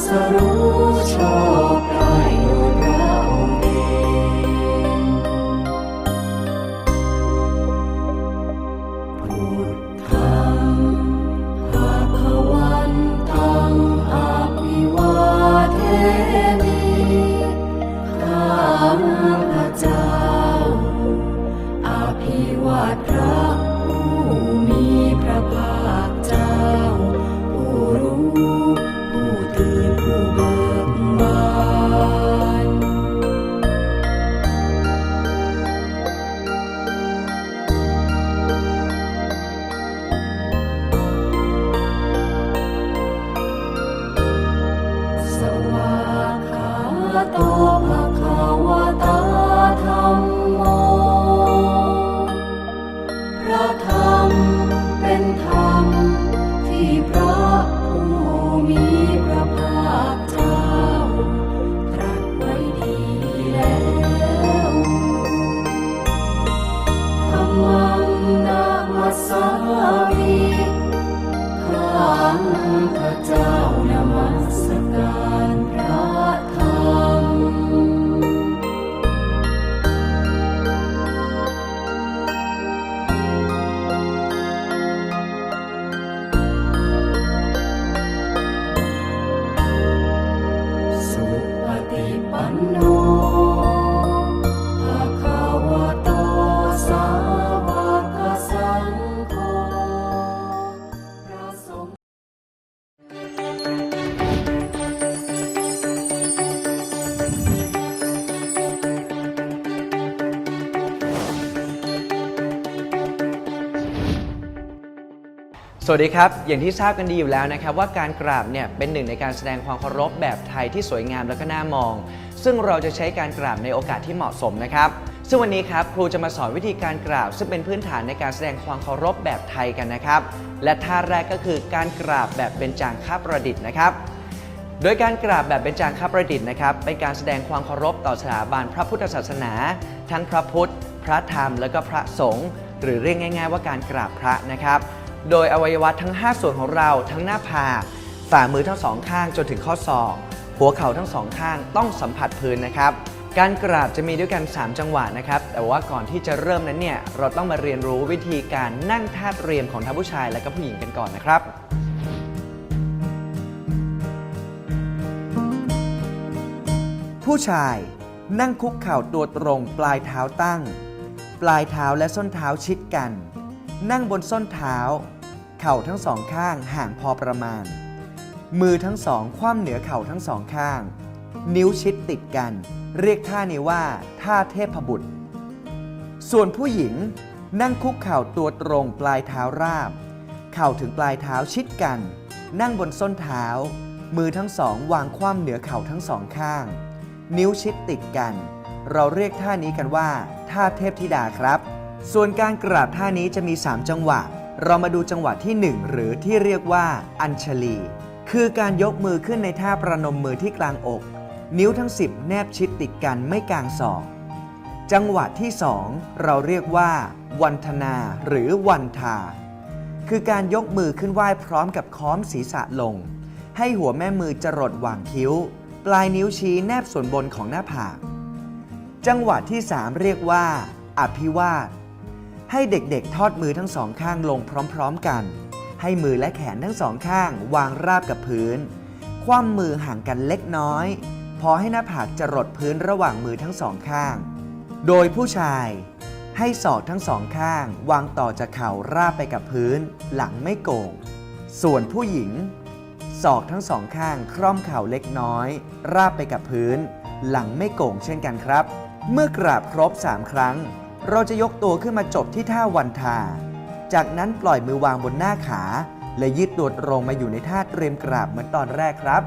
สรู้ชอบได้โดยพระองค์เองพุทธังภาควันตังอะภิวาเทมิข้าพระเจ้าอาภิวาท โตภะคะวะตาธัมโวัสดีครับ อย่างที่ทราบกันดีอยู่แล้วนะครับ ว่าการกราบเนี่ยเป็นหนึ่งในการแสดงความเคารพแบบไทยที่สวยงามและก็น่ามอง ซึ่งเราจะใช้การกราบในโอกาสที่เหมาะสมนะครับ ซึ่งวันนี้ครับครูจะมาสอนวิธีการกราบ ซึ่งเป็นพื้นฐานในการแสดงความเคารพแบบไทยกันนะครับ และท่าแรกก็คือการกราบแบบเป็นจางค่าประดิษฐ์นะครับ โดยการกราบแบบเป็นจางคประดิษฐ์นะครับเป็นการแสดงความเคารพต่อสถาบันพระพุทธศาสนา ทั้งพระพุทธ พระธรรม และก็พระสงฆ์หรือเรียกง่าย ๆ ว่าการกราบพระนะครับ โดยอวัยวะทั้ง 5 ส่วนของเราทั้งหน้าผากฝ่ามือทั้งสองข้างจนถึงข้อศอก หัวเข่าทั้งสองข้างต้องสัมผัสพื้นนะครับ การกราบจะมีด้วยกัน 3 จังหวะนะครับ แต่ว่าก่อนที่จะเริ่มนั้นเนี่ยเราต้องมาเรียนรู้วิธีการนั่งท่าเตรียมของทั้งผู้ชายและก็ผู้หญิงกันก่อนนะครับผู้ชายนั่งคุกเข่าตัวตรงปลายเท้าตั้ง ปลายเท้าและส้นเท้าชิดกัน นั่งบนส้นเท้า เข่าทั้งสองข้างห่างพอประมาณ มือทั้งสองคว่ำเหนือเข่าทั้งสองข้าง นิ้วชิดติดกัน เรียกท่านี้ว่า ท่าเทพบุตร ส่วนผู้หญิงนั่งคุกเข่าตัวตรงปลายเท้าราบ เข่าถึงปลายเท้าชิดกัน นั่งบนส้นเท้า มือทั้งสองวางคว่ำเหนือเข่าทั้งสองข้าง นิ้วชิดติดกัน เราเรียกท่านี้กันว่า ท่าเทพธิดาครับ ส่วนการกราบท่านี้จะมี 3 จังหวะ เรามาดูจังหวะที่ 1 หรือที่เรียกว่าอัญชลี คือการยกมือขึ้นในท่าประนมมือที่กลางอก นิ้วทั้ง 10 แนบชิดติดกันไม่กลางศอก จังหวะที่ 2 เราเรียกว่า วันทนาหรือวันทา คือการยกมือขึ้นไหว้พร้อมกับค้อมศีรษะลง ให้หัวแม่มือจรดหว่างคิ้ว ปลายนิ้วชี้แนบส่วนบนของหน้าผาก จังหวะที่ 3 เรียกว่า อภิวาท ให้เด็กๆ ทอดมือทั้งสองข้างลงพร้อมๆกัน ให้มือและแขนทั้งสองข้างวางราบกับพื้น คว่ำมือห่างกันเล็กน้อย พอให้หน้าผากจรดพื้นระหว่างมือทั้งสองข้าง โดยผู้ชาย ให้ศอกทั้งสองข้าง วางต่อจากเข่าราบไปกับพื้น หลังไม่โก่ง ส่วนผู้หญิง ศอกทั้งสองข้างคร่อมเข่าเล็กน้อย ราบไปกับพื้น หลังไม่โก่งเช่นกันครับ เมื่อกราบครบ 3 ครั้ง เราจะยกตัวขึ้นมาจบที่ท่าวันทา จากนั้นปล่อยมือวางบนหน้าขา และยืดตัวตรงมาอยู่ในท่าเตรียมกราบเหมือนตอนแรกครับ